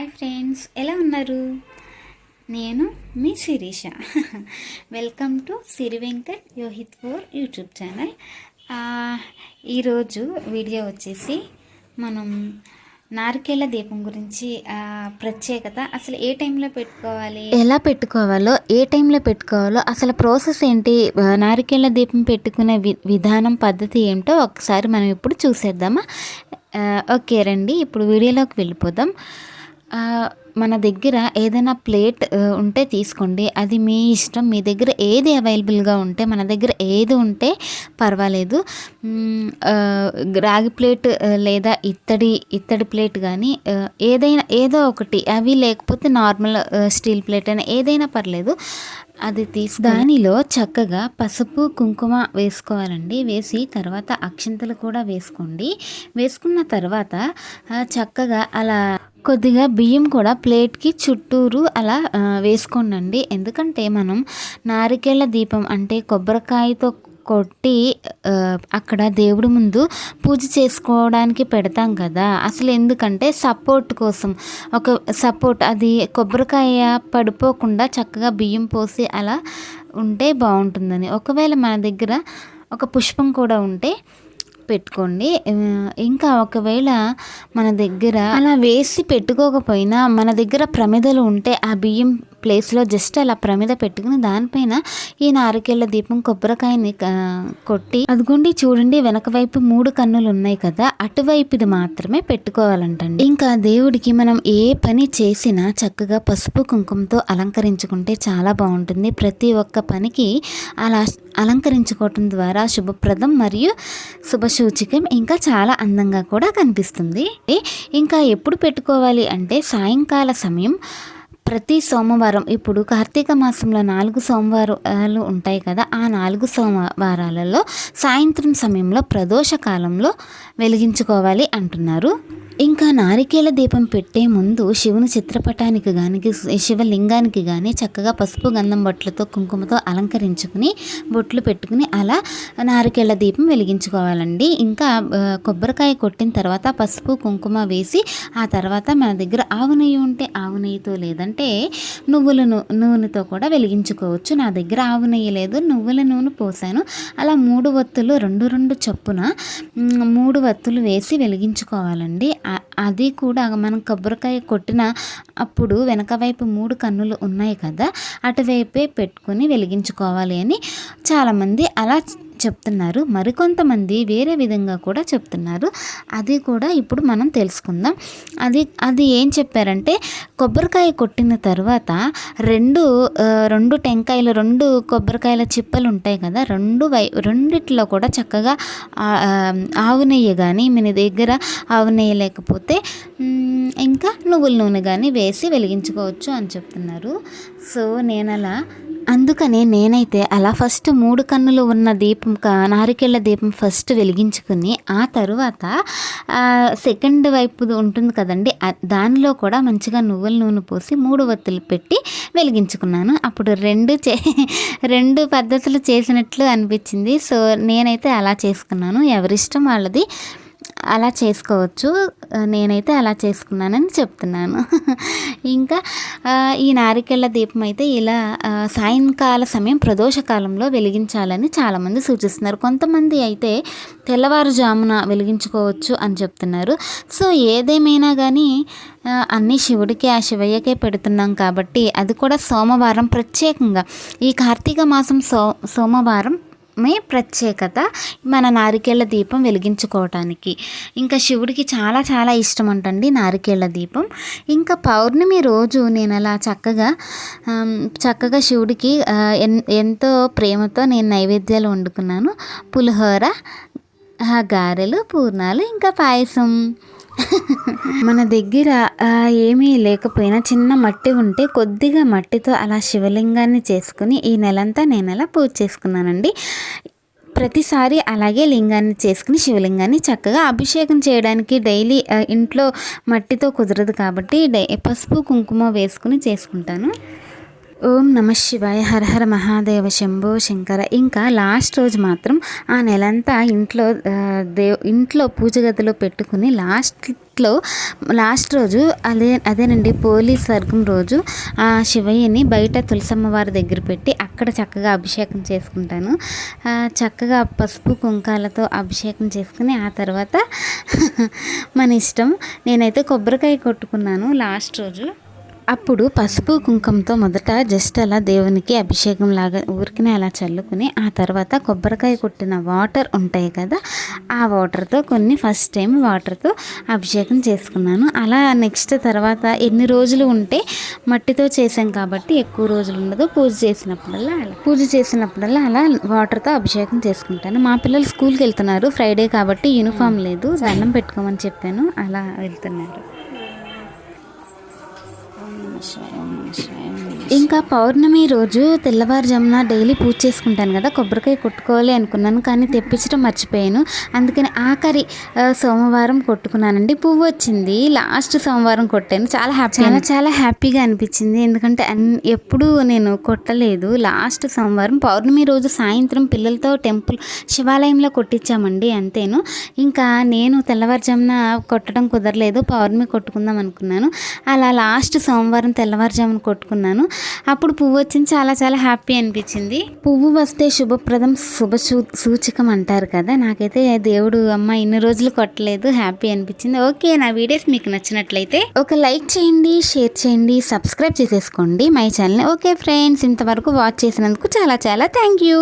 Hi friends ఎలా ఉన్నారు? నేను మీ Sirisha. Welcome to Siri Venkat Yohith four YouTube channel. ఈరోజు వీడియో వచ్చేసి మనం నారికేళ్ళ దీపం గురించి ప్రత్యేకత అసలు ఏ టైంలో పెట్టుకోవాలి? ఎలా పెట్టుకోవాలో ఏ టైంలో పెట్టుకోవాలో అసలు ప్రాసెస్ ఏంటి ఆ, దీపం పెట్టుకునే వి విధానం పద్ధతి ఏంటో ఒకసారి మనం ఇప్పుడు చూసేద్దామా? ఓకే రండి ఇప్పుడు వీడియోలోకి వెళ్ళిపోదాం. మన దగ్గర ఏదైనా ప్లేట్ ఉంటే తీసుకోండి. అది మీ ఇష్టం. మీ దగ్గర ఏది అవైలబుల్గా ఉంటే మన దగ్గర ఏది ఉంటే పర్వాలేదు. రాగి ప్లేట్ లేదా ఇత్తడి ఇత్తడి ప్లేట్ కానీ ఏదైనా ఏదో ఒకటి అవి లేకపోతే నార్మల్ స్టీల్ ప్లేట్ అయినా ఏదైనా పర్లేదు. అది తీసి దానిలో చక్కగా పసుపు కుంకుమ వేసుకోవాలండి. వేసి తర్వాత అక్షింతలు కూడా వేసుకోండి. వేసుకున్న తర్వాత చక్కగా అలా కొద్దిగా బియ్యం కూడా ప్లేట్కి చుట్టూరు అలా ఆ, వేసుకోండి ఎందుకంటే మనం నారికేళ్ళ దీపం అంటే కొబ్బరికాయతో కొట్టి అక్కడ దేవుడి ముందు పూజ చేసుకోవడానికి పెడతాం కదా. అసలు ఎందుకంటే సపోర్ట్ కోసం. ఒక సపోర్ట్ అది కొబ్బరికాయ పడిపోకుండా చక్కగా బియ్యం పోసి అలా ఉంటే బాగుంటుందని. ఒకవేళ మన దగ్గర ఒక పుష్పం కూడా ఉంటే పెట్టుకోండి. ఇంకా ఒకవేళ మన దగ్గర అలా వేసి పెట్టుకోకపోయినా మన దగ్గర ప్రమిదలు ఉంటే ఆ బియ్యం ప్లేస్లో జస్ట్ అలా ప్రమిద పెట్టుకుని దానిపైన ఈ నారికేళ్ళ దీపం కొబ్బరికాయని కొట్టి అదిగోండి చూడండి వెనక వైపు మూడు కన్నులు ఉన్నాయి కదా అటువైపుది మాత్రమే పెట్టుకోవాలంటండి. ఇంకా దేవుడికి మనం ఏ పని చేసినా చక్కగా పసుపు కుంకుమతో అలంకరించుకుంటే చాలా బాగుంటుంది. ప్రతి ఒక్క పనికి అలా అలంకరించుకోవటం ద్వారా శుభప్రదం మరియు శుభసూచికం ఇంకా చాలా అందంగా కూడా కనిపిస్తుంది. ఇంకా ఎప్పుడు పెట్టుకోవాలి అంటే సాయంకాల సమయం ప్రతి సోమవారం ఇప్పుడు కార్తీక మాసంలో నాలుగు సోమవారాలు ఉంటాయి కదా ఆ నాలుగు సోమవారాలలో సాయంత్రం సమయంలో ప్రదోష కాలంలో వెలిగించుకోవాలి అంటున్నారు. ఇంకా నారికేల దీపం పెట్టే ముందు శివుని చిత్రపటానికి కానీ శివలింగానికి కానీ చక్కగా పసుపు గంధం బొట్లతో కుంకుమతో అలంకరించుకుని బొట్లు పెట్టుకుని అలా నారికేళ్ళ దీపం వెలిగించుకోవాలండి. ఇంకా కొబ్బరికాయ కొట్టిన తర్వాత పసుపు కుంకుమ వేసి ఆ తర్వాత మన దగ్గర ఆవు నెయ్యి ఉంటే ఆవు నెయ్యితో లేదంటే నువ్వుల నూ- నూనెతో కూడా వెలిగించుకోవచ్చు. నా దగ్గర ఆవు నెయ్యి లేదు నువ్వుల నూనె పోసాను. అలా మూడు వత్తులు రెండు రెండు చొప్పున మూడు వత్తులు వేసి వెలిగించుకోవాలండి. అది కూడా మనం కొబ్బరికాయ కొట్టిన అప్పుడు వెనక వైపు మూడు కన్నులు ఉన్నాయి కదా అటువైపే పెట్టుకొని వెలిగించుకోవాలి అని చాలామంది అలా చెప్తున్నారు. మరికొంతమంది వేరే విధంగా కూడా చెప్తున్నారు. అది కూడా ఇప్పుడు మనం తెలుసుకుందాం. అది అది ఏం చెప్పారంటే కొబ్బరికాయ కొట్టిన తర్వాత రెండు రెండు టెంకాయలు రెండు కొబ్బరికాయల చిప్పలు ఉంటాయి కదా రెండు వై రెండిట్లో కూడా చక్కగా ఆవు నెయ్యి కానీ మీ దగ్గర ఆవు నెయ్యి లేకపోతే ఇంకా నువ్వుల నూనె కానీ వేసి వెలిగించుకోవచ్చు అని చెప్తున్నారు. సో నేను అలా అందుకనే నేనైతే అలా ఫస్ట్ మూడు కన్నులు ఉన్న దీపం క- నారికేళ్ళ దీపం ఫస్ట్ వెలిగించుకుని ఆ తరువాత సెకండ్ వైపు ఉంటుంది కదండి దానిలో కూడా మంచిగా నువ్వుల నూనె పోసి మూడు వత్తులు పెట్టి వెలిగించుకున్నాను. అప్పుడు రెండు చే రెండు పద్ధతులు చేసినట్లు అనిపించింది. సో నేనైతే అలా చేసుకున్నాను. ఎవరిష్టం వాళ్ళది అలా చేసుకోవచ్చు. నేనైతే అలా చేసుకున్నానని చెప్తున్నాను. ఇంకా ఈ నారికెళ్ళ దీపం అయితే ఇలా సాయంకాల సమయం ప్రదోషకాలంలో వెలిగించాలని చాలామంది సూచిస్తున్నారు. కొంతమంది అయితే తెల్లవారుజామున వెలిగించుకోవచ్చు అని చెప్తున్నారు. సో ఏదేమైనా కానీ అన్నీ శివుడికి ఆ శివయ్యకే పెడుతున్నాం కాబట్టి అది కూడా సోమవారం ప్రత్యేకంగా. ఈ కార్తీక మాసం సో సోమవారం మే ప్రత్యేకత మన నారికేళ్ళ దీపం వెలిగించుకోవటానికి. ఇంకా శివుడికి చాలా చాలా ఇష్టం అంటండి నారికేళ్ళ దీపం. ఇంకా పౌర్ణమి రోజు నేను అలా చక్కగా చక్కగా శివుడికి ఎన్- ఎంతో ప్రేమతో నేను నైవేద్యాలు వండుకున్నాను. పులిహోర గారెలు పూర్ణాలు ఇంకా పాయసం. మన దగ్గర ఏమీ లేకపోయినా చిన్న మట్టి ఉంటే కొద్దిగా మట్టితో అలా శివలింగాన్ని చేసుకుని ఈ నెలంతా నేను అలా పూజ చేసుకున్నానండి. ప్రతిసారి అలాగే లింగాన్ని చేసుకుని శివలింగాన్ని చక్కగా అభిషేకం చేయడానికి డైలీ ఇంట్లో మట్టితో కుదరదు కాబట్టి డై పసుపు కుంకుమ వేసుకుని చేసుకుంటాను. ఓం నమ శివాయ హర హర మహాదేవ శంభో శంకర. ఇంకా లాస్ట్ రోజు మాత్రం ఆ నెలంతా ఇంట్లో దేవ్ ఇంట్లో పూజ గదిలో పెట్టుకుని లాస్ట్ లాస్ట్లో లాస్ట్ రోజు అదే అదేనండి పోలీస్ వర్గం రోజు ఆ శివయ్యని బయట తులసమ్మ వారి దగ్గర పెట్టి అక్కడ చక్కగా అభిషేకం చేసుకుంటాను. చక్కగా పసుపు కుంకాలతో అభిషేకం చేసుకుని ఆ తర్వాత మన ఇష్టం. నేనైతే కొబ్బరికాయ కొట్టుకున్నాను లాస్ట్ రోజు. అప్పుడు పసుపు కుంకుమతో మొదట జస్ట్ అలా దేవునికి అభిషేకం లాగా ఊరికనే అలా చల్లుకుని ఆ తర్వాత కొబ్బరికాయ కొట్టిన వాటర్ ఉంటాయి కదా ఆ వాటర్తో కొన్ని ఫస్ట్ టైం వాటర్తో అభిషేకం చేసుకున్నాను. అలా నెక్స్ట్ తర్వాత ఎన్ని రోజులు ఉంటే మట్టితో చేసాం కాబట్టి ఎక్కువ రోజులు ఉండదు. పూజ చేసినప్పుడల్లా అలా పూజ చేసినప్పుడల్లా అలా వాటర్తో అభిషేకం చేసుకుంటాను. మా పిల్లలు స్కూల్కి వెళ్తున్నారు. ఫ్రైడే కాబట్టి యూనిఫామ్ లేదు. దండం పెట్టుకోమని చెప్పాను. అలా వెళ్తున్నారు. So. ఇంకా పౌర్ణమి రోజు తెల్లవారుజామున డైలీ పూజ చేసుకుంటాను కదా కొబ్బరికాయ కొట్టుకోవాలి అనుకున్నాను కానీ తెప్పించడం మర్చిపోయాను. అందుకని ఆఖరి సోమవారం కొట్టుకున్నానండి. పువ్వు వచ్చింది లాస్ట్ సోమవారం కొట్టాను. చాలా హ్యాపీ చాలా చాలా హ్యాపీగా అనిపించింది. ఎందుకంటే ఎప్పుడూ నేను కొట్టలేదు. లాస్ట్ సోమవారం పౌర్ణమి రోజు సాయంత్రం పిల్లలతో టెంపుల్ శివాలయంలో కొట్టించామండి అంతేను. ఇంకా నేను తెల్లవారుజామున కొట్టడం కుదరలేదు. పౌర్ణమి కొట్టుకుందాం అనుకున్నాను. అలా లాస్ట్ సోమవారం తెల్లవారుజామున కొట్టుకున్నాను. అప్పుడు పువ్వు వచ్చింది చాలా చాలా హ్యాపీ అనిపించింది. పువ్వు వస్తే శుభప్రదం శుభ సూ- సూచకం అంటారు కదా నాకైతే దేవుడు అమ్మ ఇన్ని రోజులు కొట్టలేదు హ్యాపీ అనిపించింది. ఓకే నా వీడియోస్ మీకు నచ్చినట్లయితే ఒక లైక్ చేయండి షేర్ చేయండి సబ్స్క్రైబ్ చేసేసుకోండి మై ఛానల్ ఓకే ఫ్రెండ్స్ ఇంతవరకు వాచ్ చేసినందుకు చాలా చాలా థ్యాంక్ యూ.